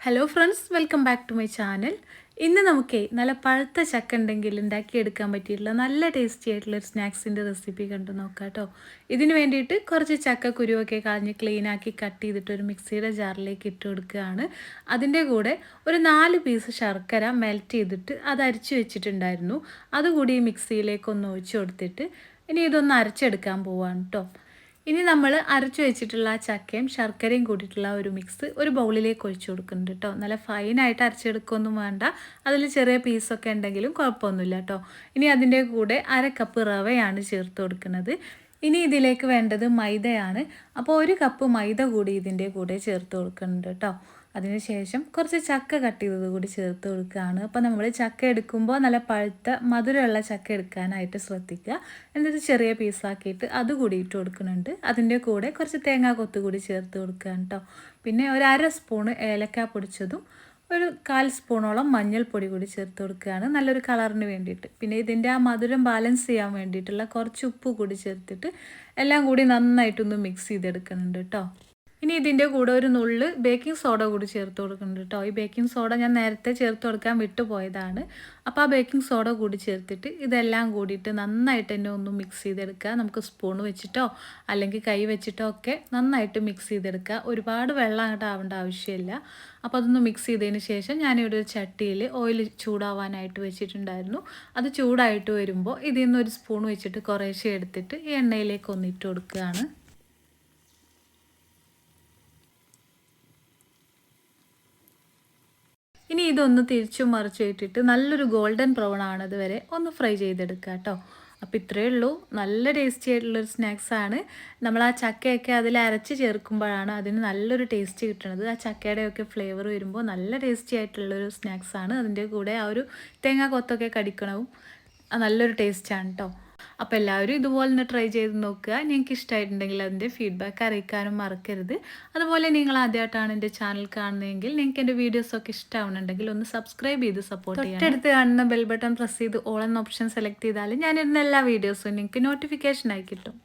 Hello friends welcome back to my channel ഇന്ന് നമുക്ക് നല്ല പഴുത്ത ചക്ക ഉണ്ടെങ്കിൽ ഉണ്ടാക്കിയെടുക്കാൻ പറ്റിയിട്ടുള്ള നല്ല ടേസ്റ്റി ആയിട്ടുള്ള ഒരു സ്നാക്സിന്റെ റെസിപ്പി കണ്ടു നോക്കാം കേട്ടോ. ഇതിന് വേണ്ടിയിട്ട് കുറച്ച് ചക്ക കുരുവൊക്കെ കളഞ്ഞ് ക്ലീനാക്കി കട്ട് ചെയ്തിട്ട് ഒരു മിക്സിയുടെ ജാറിലേക്ക് ഇട്ട് കൊടുക്കുകയാണ്. അതിന്റെ കൂടെ ഒരു നാല് പീസ് ശർക്കര മെൽറ്റ് ചെയ്തിട്ട് അത് അരിച്ചു വെച്ചിട്ടുണ്ടായിരുന്നു. അതുകൂടി മിക്സിയിലേക്കൊന്ന് ഒഴിച്ചു കൊടുത്തിട്ട് ഇനി ഇതൊന്ന് അരച്ചെടുക്കാൻ പോവാണ് കേട്ടോ. ഇനി നമ്മൾ അരച്ചു വെച്ചിട്ടുള്ള ചക്കയും ശർക്കരയും കൂട്ടിയിട്ടുള്ള ഒരു മിക്സ് ഒരു ബൗളിലേക്ക് ഒഴിച്ചു കൊടുക്കുന്നുണ്ട് കേട്ടോ നല്ല ഫൈനായിട്ട് അരച്ചെടുക്കൊന്നും വേണ്ട. അതിൽ ചെറിയ പീസൊക്കെ ഉണ്ടെങ്കിലും കുഴപ്പമൊന്നുമില്ല കേട്ടോ ഇനി അതിന്റെ കൂടെ അര കപ്പ് റവയാണ് ചേർത്ത് കൊടുക്കുന്നത്. ഇനി ഇതിലേക്ക് വേണ്ടത് മൈദയാണ്. അപ്പോൾ ഒരു കപ്പ് മൈദ കൂടി ഇതിന്റെ കൂടെ ചേർത്ത് കൊടുക്കുന്നുണ്ട് കേട്ടോ അതിനുശേഷം കുറച്ച് ചക്ക കട്ട് ചെയ്തത് കൂടി ചേർത്ത് കൊടുക്കുകയാണ്. അപ്പോൾ നമ്മൾ ചക്ക എടുക്കുമ്പോൾ നല്ല പഴുത്ത മധുരമുള്ള ചക്ക എടുക്കാനായിട്ട് ശ്രദ്ധിക്കുക. എന്നിട്ട് ചെറിയ പീസാക്കിയിട്ട് അത് കൂടി ഇട്ട് കൊടുക്കുന്നുണ്ട്. അതിന്റെ കൂടെ കുറച്ച് തേങ്ങാ കൊത്ത് കൂടി ചേർത്ത് കൊടുക്കുകയാണ് കേട്ടോ പിന്നെ ഒരു അര സ്പൂണ് ഏലക്ക പൊടിച്ചതും ഒരു കാൽ സ്പൂണോളം മഞ്ഞൾപ്പൊടി കൂടി ചേർത്ത് കൊടുക്കുകയാണ്. നല്ലൊരു കളറിന് വേണ്ടിയിട്ട്. പിന്നെ ഇതിന്റെ ആ മധുരം ബാലൻസ് ചെയ്യാൻ വേണ്ടിയിട്ടുള്ള കുറച്ച് ഉപ്പ് കൂടി ചേർത്തിട്ട് എല്ലാം കൂടി നന്നായിട്ടൊന്ന് മിക്സ് ചെയ്തെടുക്കുന്നുണ്ട് കേട്ടോ ഇനി ഇതിന്റെ കൂടെ ഒരു നുള്ള് ബേക്കിംഗ് സോഡ കൂടി ചേർത്ത് കൊടുക്കുന്നുണ്ട് കേട്ടോ ഈ ബേക്കിംഗ് സോഡ ഞാൻ നേരത്തെ ചേർത്ത് കൊടുക്കാൻ വിട്ടുപോയതാണ് അപ്പോൾ ആ ബേക്കിംഗ് സോഡ കൂടി ചേർത്തിട്ട് ഇതെല്ലാം കൂടിയിട്ട് നന്നായിട്ട് തന്നെ ഒന്ന് മിക്സ് ചെയ്തെടുക്കുക. നമുക്ക് സ്പൂൺ വെച്ചിട്ടോ അല്ലെങ്കിൽ കൈ വെച്ചിട്ടോ ഒക്കെ നന്നായിട്ട് മിക്സ് ചെയ്തെടുക്കുക. ഒരുപാട് വെള്ളം അങ്ങോട്ട് ആവേണ്ട ആവശ്യമില്ല. അപ്പോൾ അതൊന്ന് മിക്സ് ചെയ്തതിന് ശേഷം ഞാനിവിടെ ഒരു ചട്ടിയിൽ ഓയിൽ ചൂടാവാനായിട്ട് വെച്ചിട്ടുണ്ടായിരുന്നു. അത് ചൂടായിട്ട് വരുമ്പോൾ ഇതിൽ നിന്ന് ഒരു സ്പൂൺ വെച്ചിട്ട് കുറേശ്ശെ എടുത്തിട്ട് ഈ എണ്ണയിലേക്ക് ഒന്നിട്ട് കൊടുക്കുകയാണ്. ഇനി ഇതൊന്ന് തിരിച്ചും മറിച്ചു ഇട്ടിട്ട് നല്ലൊരു ഗോൾഡൻ ബ്രൗൺ ആണത് വരെ ഒന്ന് ഫ്രൈ ചെയ്തെടുക്കുക കേട്ടോ. അപ്പോൾ ഇത്രയേ ഉള്ളൂ. നല്ല ടേസ്റ്റി ആയിട്ടുള്ളൊരു സ്നാക്സാണ് നമ്മൾ ആ ചക്കയൊക്കെ അതിൽ അരച്ച് ചേർക്കുമ്പോഴാണ് അതിന് നല്ലൊരു ടേസ്റ്റ് കിട്ടുന്നത് ആ ചക്കയുടെയൊക്കെ ഫ്ലേവർ വരുമ്പോൾ നല്ല ടേസ്റ്റി ആയിട്ടുള്ളൊരു സ്നാക്സാണ് അതിന്റെ കൂടെ ആ ഒരു തേങ്ങാ കൊത്തൊക്കെ കടിക്കണവും നല്ലൊരു ടേസ്റ്റാണ് കേട്ടോ അപ്പോൾ എല്ലാവരും ഇതുപോലെ ഒന്ന് ട്രൈ ചെയ്ത് നോക്കുക. നിങ്ങൾക്ക് ഇഷ്ടമായിട്ടുണ്ടെങ്കിൽ അതിന്റെ ഫീഡ്ബാക്ക് അറിയിക്കാനും മറക്കരുത്. അതുപോലെ നിങ്ങൾ ആദ്യമായിട്ടാണ് എന്റെ ചാനൽ കാണുന്നതെങ്കിൽ നിങ്ങൾക്ക് എന്റെ വീഡിയോസൊക്കെ ഇഷ്ടമാവുന്നുണ്ടെങ്കിൽ ഒന്ന് സബ്സ്ക്രൈബ് ചെയ്ത് സപ്പോർട്ട് ചെയ്യാം തൊട്ടടുത്ത് കാണുന്ന ബെൽ ബട്ടൺ പ്രസ് ചെയ്ത് ഓൾ എന്ന ഓപ്ഷൻ സെലക്ട് ചെയ്താൽ ഞാനിരുന്ന എല്ലാ വീഡിയോസും നിങ്ങൾക്ക് നോട്ടിഫിക്കേഷൻ ആയി കിട്ടും.